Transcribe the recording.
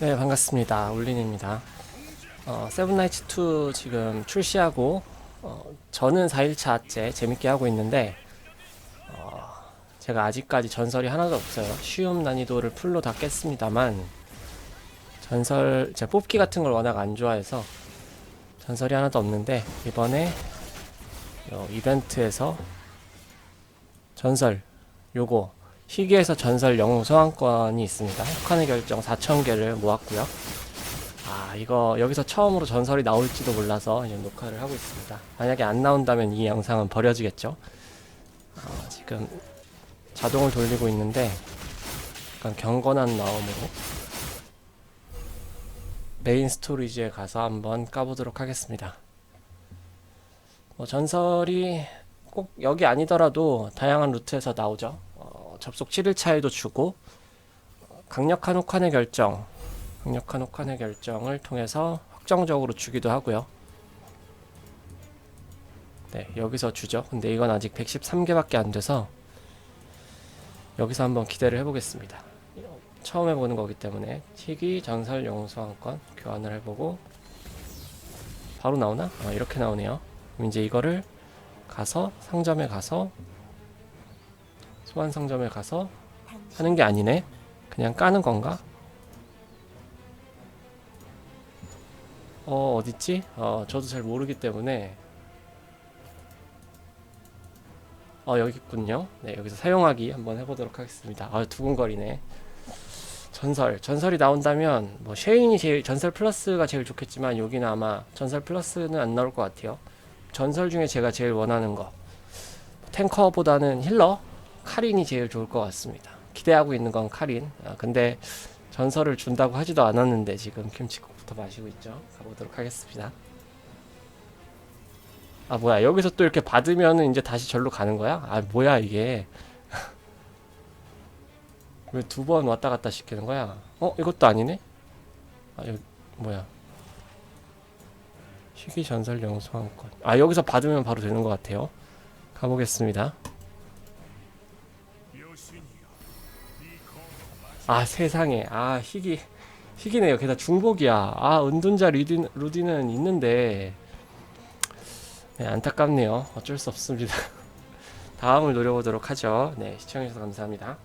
네 반갑습니다. 울린입니다. 어, 세븐나이츠 2 지금 출시하고 어, 저는 4일차째 재밌게 하고 있는데 어, 제가 아직까지 전설이 하나도 없어요. 쉬움 난이도를 풀로 다 깼습니다만 전설 제 뽑기 같은 걸 워낙 안 좋아해서 전설이 하나도 없는데 이번에 요 이벤트에서 전설 요거 희귀에서 전설 영웅 소환권이 있습니다. 혹한의 결정 4,000개를 모았고요. 아, 이거 여기서 처음으로 전설이 나올지도 몰라서 이제 녹화를 하고 있습니다. 만약에 안 나온다면 이 영상은 버려지겠죠. 아, 지금 자동을 돌리고 있는데 약간 경건한 마음으로 메인 스토리지에 가서 한번 까보도록 하겠습니다. 뭐 전설이 꼭 여기 아니더라도 다양한 루트에서 나오죠. 어, 접속 7일차에도 주고 어, 강력한 혹한의 결정, 강력한 혹한의 결정을 통해서 확정적으로 주기도 하고요. 네, 여기서 주죠. 근데 이건 아직 113개밖에 안 돼서 여기서 한번 기대를 해보겠습니다. 처음 해보는 거기 때문에 희귀 전설 영웅 소환권 교환을 해보고 바로 나오나? 아, 이렇게 나오네요. 이제 이거를 가서 상점에 가서 소환 상점에 가서 하는 게 아니네. 그냥 까는 건가? 어 어딨지? 어 저도 잘 모르기 때문에 어 여기 있군요. 네 여기서 사용하기 한번 해보도록 하겠습니다. 아 두근거리네. 전설 전설이 나온다면 뭐 쉐인이 제일 전설 플러스가 제일 좋겠지만 여기는 아마 전설 플러스는 안 나올 것 같아요. 전설 중에 제가 제일 원하는 거 탱커보다는 힐러 카린이 제일 좋을 것 같습니다. 기대하고 있는 건 카린. 아, 근데 전설을 준다고 하지도 않았는데 지금 김치국부터 마시고 있죠. 가보도록 하겠습니다. 아 뭐야 여기서 또 이렇게 받으면은 이제 다시 절로 가는 거야? 아 뭐야 이게 왜 두 번 왔다 갔다 시키는 거야? 어 이것도 아니네? 아 여기 뭐야? 희귀 전설 영소환권. 아 여기서 받으면 바로 되는 것 같아요. 가보겠습니다. 아 세상에 아 희귀 희귀네요. 게다가 중복이야. 아 은둔자 루디, 루디는 있는데 네, 안타깝네요. 어쩔 수 없습니다. 다음을 노려보도록 하죠. 네 시청해주셔서 감사합니다.